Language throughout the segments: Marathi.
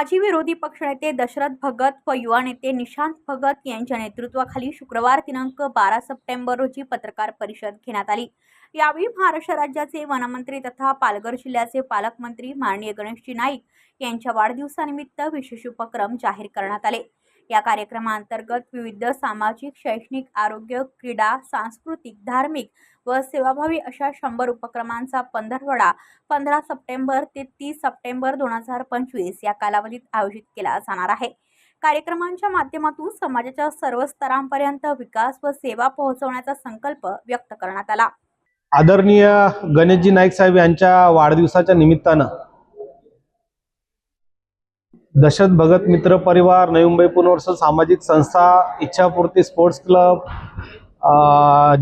माजी विरोधी पक्षनेते दशरथ भगत व युवा नेते निशांत भगत यांच्या नेतृत्वाखाली शुक्रवार दिनांक बारा सप्टेंबर रोजी पत्रकार परिषद घेण्यात आली. यावेळी महाराष्ट्र राज्याचे वनमंत्री तथा पालघर जिल्ह्याचे पालकमंत्री माननीय गणेशजी नाईक यांच्या वाढदिवसानिमित्त विशेष उपक्रम जाहीर करण्यात आले. या कार्यक्रमाअंतर्गत विविध सामाजिक शैक्षणिक आरोग्य क्रीडा सांस्कृतिक धार्मिक व सेवाभावी अशा शंभर उपक्रमांचा पंधरवडा पंधरा सप्टेंबर ते तीस सप्टेंबर दोन हजार पंचवीस या कालावधीत आयोजित केला जाणार आहे. कार्यक्रमांच्या माध्यमातून समाजाच्या सर्व स्तरांपर्यंत विकास व सेवा पोहोचवण्याचा संकल्प व्यक्त करण्यात आला. आदरणीय गणेशजी नाईक साहेब यांच्या वाढदिवसाच्या निमित्तानं दशरथ भगत मित्र परिवार नवी मुंबई पुनर्वसन सामाजिक संस्था इच्छापूर्ती स्पोर्ट्स क्लब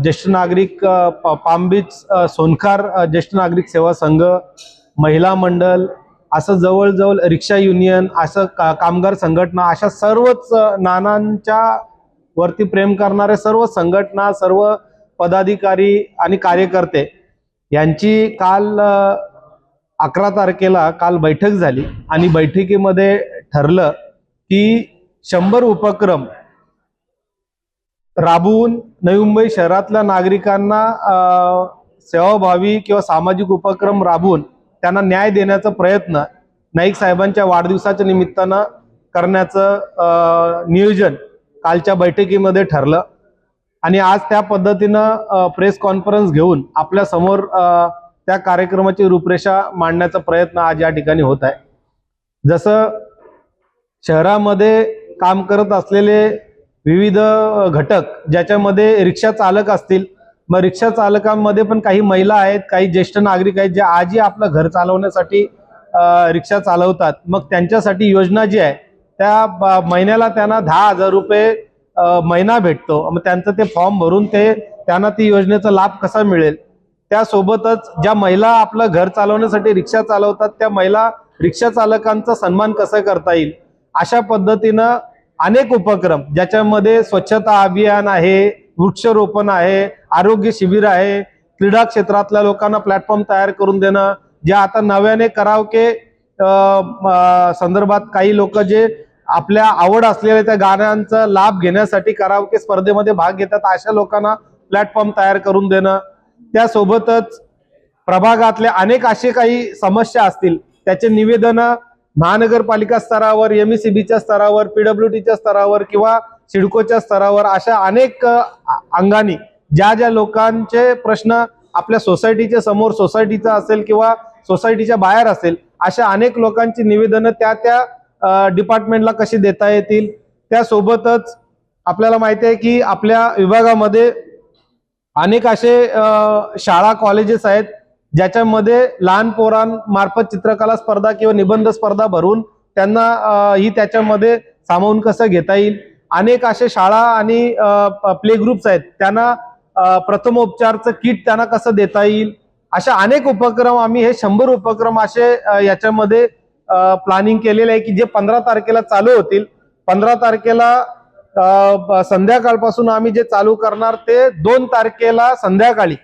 ज्येष्ठ नागरिक पामबीच प- सोनखार ज्येष्ठ नागरिक सेवा संघ महिला मंडळ असं जवळजवळ रिक्षा युनियन असं का कामगार संघटना अशा सर्वच नानांच्या वरती प्रेम करणारे सर्व संघटना सर्व पदाधिकारी आणि कार्यकर्ते यांची काल अकरा तारखेला काल बैठक झाली आणि बैठकीमध्ये ठरलं की शंभर उपक्रम राबवून नवी मुंबई शहरातल्या नागरिकांना सेवाभावी किंवा सामाजिक उपक्रम राबवून त्यांना न्याय देण्याचा प्रयत्न नाईक साहेबांच्या वाढदिवसाच्या निमित्तानं करण्याचं नियोजन कालच्या बैठकीमध्ये ठरलं. आणि आज त्या पद्धतीनं प्रेस कॉन्फरन्स घेऊन आपल्यासमोर त्या कार्यक्रमाची रूपरेषा मांडण्याचा प्रयत्न आज या ठिकाणी होत आहे. जसं शहरामध्ये काम करत असलेले विविध घटक ज्याच्यामध्ये रिक्षा चालक असतील मग रिक्षा चालकांमध्ये पण काही महिला आहेत काही ज्येष्ठ नागरिक आहेत जे आजही आपलं घर चालवण्यासाठी रिक्षा चालवतात. मग त्यांच्यासाठी योजना जी आहे त्या ब- महिन्याला त्यांना दहा हजार रुपये महिना भेटतो. मग त्यांचं ते फॉर्म भरून ते त्यांना ती योजनेचा लाभ कसा मिळेल? त्यासोबतच ज्या महिला आपलं घर चालवण्यासाठी रिक्षा चालवतात त्या महिला रिक्षा चालकांचा सन्मान कसं करता येईल? अशा पद्धतीनं अनेक उपक्रम ज्याच्यामध्ये स्वच्छता अभियान आहे वृक्षरोपण आहे आरोग्य शिबिर आहे क्रीडा क्षेत्रातल्या लोकांना प्लॅटफॉर्म तयार करून देणं जे आता नव्याने करावके संदर्भात काही लोक जे आपल्या आवड असलेल्या त्या गाण्यांचा लाभ घेण्यासाठी करावके स्पर्धेमध्ये भाग घेतात अशा लोकांना प्लॅटफॉर्म तयार करून देणं त्यासोबतच प्रभागातल्या अनेक असे काही समस्या असतील त्याचे निवेदन महानगरपालिका स्तरावर एम बीच्या स्तरावर पीडब्ल्यू टीच्या स्तरावर किंवा सिडकोच्या स्तरावर अशा अनेक अंगानी ज्या ज्या लोकांचे प्रश्न आपल्या सोसायटीच्या समोर सोसायटीचा असेल किंवा सोसायटीच्या बाहेर असेल अशा अनेक लोकांची निवेदनं त्या त्या डिपार्टमेंटला कशी देता येतील? त्यासोबतच आपल्याला माहिती आहे की आपल्या विभागामध्ये अनेक असे शाळा कॉलेजेस आहेत ज्याच्यामध्ये लहान पोरांमार्फत चित्रकला स्पर्धा किंवा निबंध स्पर्धा भरून त्यांना ही त्याच्यामध्ये सामावून कसं घेता येईल? अनेक असे शाळा आणि प्ले ग्रुप्स आहेत. त्यांना प्रथमोपचारचं किट त्यांना कसं देता येईल? अशा अनेक उपक्रम आम्ही हे शंभर उपक्रम असे याच्यामध्ये प्लॅनिंग केलेले आहे की जे पंधरा तारखेला चालू होतील. पंधरा तारखेला संध्याकाळपासून आम्ही जे चालू करणार ते दोन तारखेला संध्याकाळी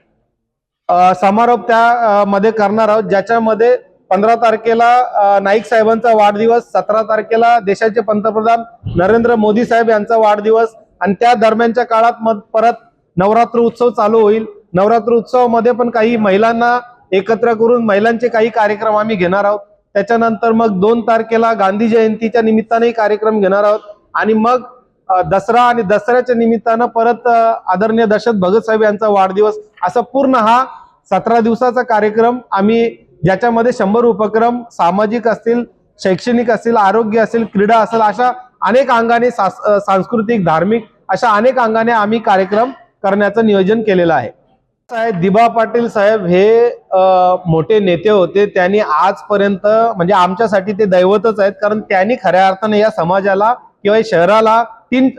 समारोप त्या मध्ये करणार आहोत. ज्याच्यामध्ये पंधरा तारखेला नाईक साहेबांचा वाढदिवस सतरा तारखेला देशाचे पंतप्रधान नरेंद्र मोदी साहेब यांचा वाढदिवस आणि त्या दरम्यानच्या काळात मग परत नवरात्र उत्सव चालू होईल. नवरात्र उत्सवामध्ये पण काही महिलांना एकत्र करून महिलांचे काही कार्यक्रम आम्ही घेणार आहोत. त्याच्यानंतर मग दोन तारखेला गांधी जयंतीच्या निमित्तानेही कार्यक्रम घेणार आहोत. आणि मग दसरा आणि दसऱ्याच्या निमित्तानं परत आदरणीय दशरथ भगत साहेब यांचा वाढदिवस असा पूर्ण हा सतरा दिवसाचा कार्यक्रम आम्ही ज्याच्यामध्ये शंभर उपक्रम सामाजिक असतील शैक्षणिक असतील आरोग्य असेल क्रीडा असेल अशा अनेक अंगाने सास- सांस्कृतिक धार्मिक अशा अनेक अंगाने आम्ही कार्यक्रम करण्याचं नियोजन केलेलं आहे. साहेब दिबा पाटील साहेब हे मोठे नेते होते. त्यांनी आजपर्यंत म्हणजे आमच्यासाठी ते दैवतच आहेत. कारण त्यांनी खऱ्या अर्थाने या समाजाला किंवा शहराला तीन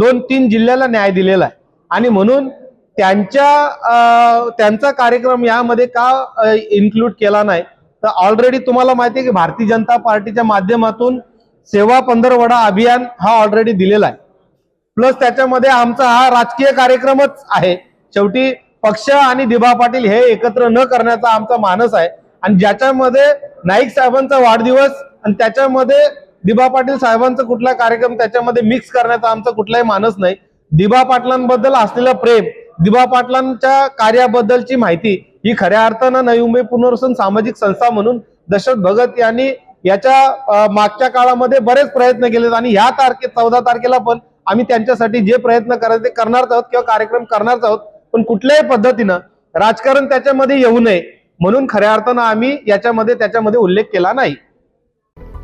दोन तीन जिल्ह्याला न्याय दिलेला आहे. आणि म्हणून त्यांच्या त्यांचा कार्यक्रम यामध्ये का इन्क्लूड केला नाही? तर ऑलरेडी तुम्हाला माहिती आहे की भारतीय जनता पार्टीच्या माध्यमातून सेवा पंधरवडा अभियान हा ऑलरेडी दिलेला आहे. प्लस त्याच्यामध्ये आमचा हा राजकीय कार्यक्रमच आहे. शेवटी पक्ष आणि दिभा पाटील हे एकत्र न करण्याचा आमचा मानस आहे. आणि ज्याच्यामध्ये नाईक साहेबांचा वाढदिवस आणि त्याच्यामध्ये दिबा पाटील साहेबांचा कुठला कार्यक्रम त्याच्यामध्ये मिक्स करण्याचा आमचा कुठलाही मानस नाही. दिबा पाटलांबद्दल असलेलं प्रेम दिबा पाटलांच्या कार्याबद्दलची माहिती ही खऱ्या अर्थानं नवी मुंबई पुनर्वसन सामाजिक संस्था म्हणून दशरथ भगत यांनी याच्या मागच्या काळामध्ये बरेच प्रयत्न केलेत आणि ह्या तारखे चौदा तारखेला पण आम्ही त्यांच्यासाठी जे प्रयत्न करायचे करणार आहोत किंवा कार्यक्रम करणारच आहोत. पण कुठल्याही पद्धतीनं राजकारण त्याच्यामध्ये येऊ नये म्हणून खऱ्या अर्थानं आम्ही याच्यामध्ये त्याच्यामध्ये उल्लेख केला नाही.